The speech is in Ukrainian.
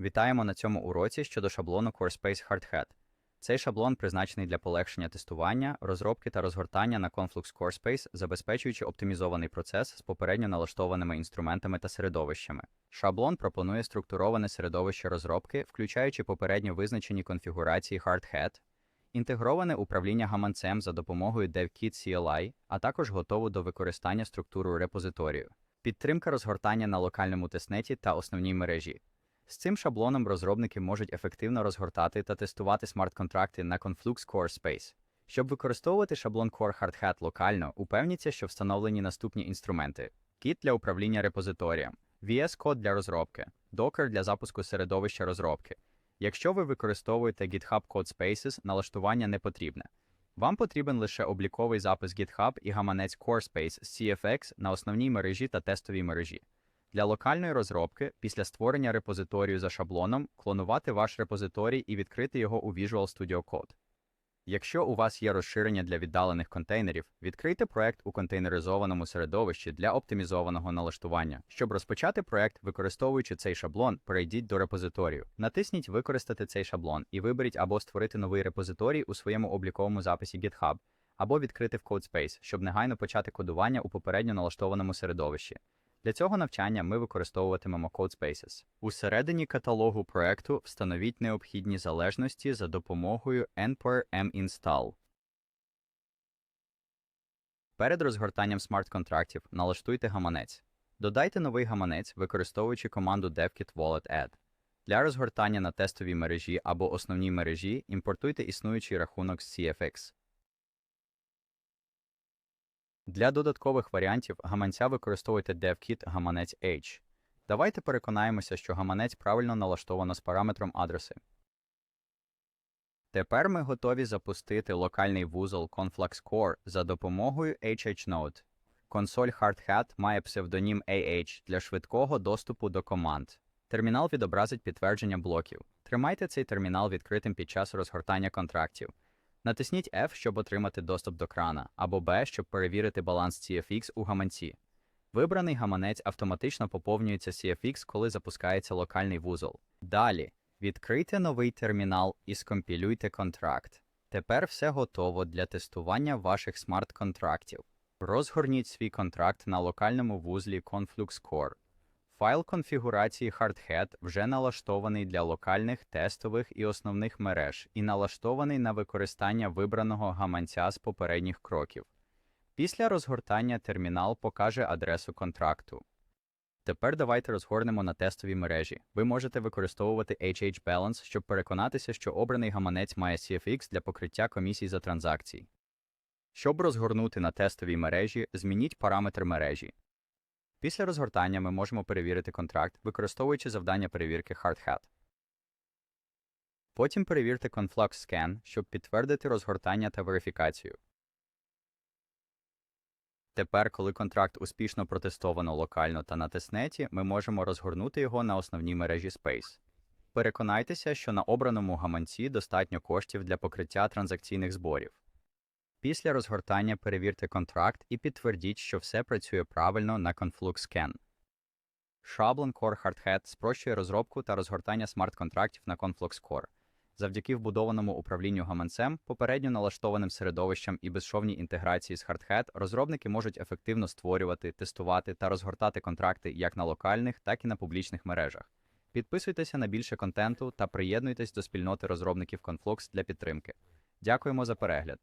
Вітаємо на цьому уроці щодо шаблону CoreSpace HardHat. Цей шаблон призначений для полегшення тестування, розробки та розгортання на Conflux CoreSpace, забезпечуючи оптимізований процес з попередньо налаштованими інструментами та середовищами. Шаблон пропонує структуроване середовище розробки, включаючи попередньо визначені конфігурації HardHat, інтегроване управління гаманцем за допомогою DevKit CLI, а також готову до використання структуру репозиторію. Підтримка розгортання на локальному тестнеті та основній мережі. З цим шаблоном розробники можуть ефективно розгортати та тестувати смарт-контракти на Conflux Core Space. Щоб використовувати шаблон Core HardHat локально, упевніться, що встановлені наступні інструменти: Git для управління репозиторієм, VS Code для розробки, Docker для запуску середовища розробки. Якщо ви використовуєте GitHub Codespaces, налаштування не потрібне. Вам потрібен лише обліковий запис GitHub і гаманець CoreSpace з CFX на основній мережі та тестовій мережі. Для локальної розробки, після створення репозиторію за шаблоном, клонувати ваш репозиторій і відкрити його у Visual Studio Code. Якщо у вас є розширення для віддалених контейнерів, відкрийте проект у контейнеризованому середовищі для оптимізованого налаштування. Щоб розпочати проект, використовуючи цей шаблон, перейдіть до репозиторію. Натисніть Використати цей шаблон і виберіть або створити новий репозиторій у своєму обліковому записі GitHub, або відкрити в CodeSpace, щоб негайно почати кодування у попередньо налаштованому середовищі. Для цього навчання ми використовуватимемо CodeSpaces. Усередині каталогу проекту встановіть необхідні залежності за допомогою npm install. Перед розгортанням смарт-контрактів налаштуйте гаманець. Додайте новий гаманець, використовуючи команду devkit wallet add. Для розгортання на тестовій мережі або основній мережі імпортуйте існуючий рахунок з CFX. Для додаткових варіантів гаманця використовуйте devkit гаманець H. Давайте переконаємося, що гаманець правильно налаштовано з параметром адреси. Тепер ми готові запустити локальний вузол Conflux Core за допомогою HHNode. Консоль HardHat має псевдонім AH для швидкого доступу до команд. Термінал відобразить підтвердження блоків. Тримайте цей термінал відкритим під час розгортання контрактів. Натисніть F, щоб отримати доступ до крана, або B, щоб перевірити баланс CFX у гаманці. Вибраний гаманець автоматично поповнюється CFX, коли запускається локальний вузол. Далі відкрийте новий термінал і скомпілюйте контракт. Тепер все готово для тестування ваших смарт-контрактів. Розгорніть свій контракт на локальному вузлі Conflux Core. Файл конфігурації HardHat вже налаштований для локальних, тестових і основних мереж і налаштований на використання вибраного гаманця з попередніх кроків. Після розгортання термінал покаже адресу контракту. Тепер давайте розгорнемо на тестовій мережі. Ви можете використовувати HH Balance, щоб переконатися, що обраний гаманець має CFX для покриття комісій за транзакції. Щоб розгорнути на тестовій мережі, змініть параметр мережі. Після розгортання ми можемо перевірити контракт, використовуючи завдання перевірки HardHat. Потім перевірте Conflux Scan, щоб підтвердити розгортання та верифікацію. Тепер, коли контракт успішно протестовано локально та на тестнеті, ми можемо розгорнути його на основній мережі Space. Переконайтеся, що на обраному гаманці достатньо коштів для покриття транзакційних зборів. Після розгортання перевірте контракт і підтвердіть, що все працює правильно на Conflux Scan. Шаблон Core HardHat спрощує розробку та розгортання смарт-контрактів на Conflux Core. Завдяки вбудованому управлінню гаманцем, попередньо налаштованим середовищем і безшовній інтеграції з HardHat, розробники можуть ефективно створювати, тестувати та розгортати контракти як на локальних, так і на публічних мережах. Підписуйтеся на більше контенту та приєднуйтесь до спільноти розробників Conflux для підтримки. Дякуємо за перегляд!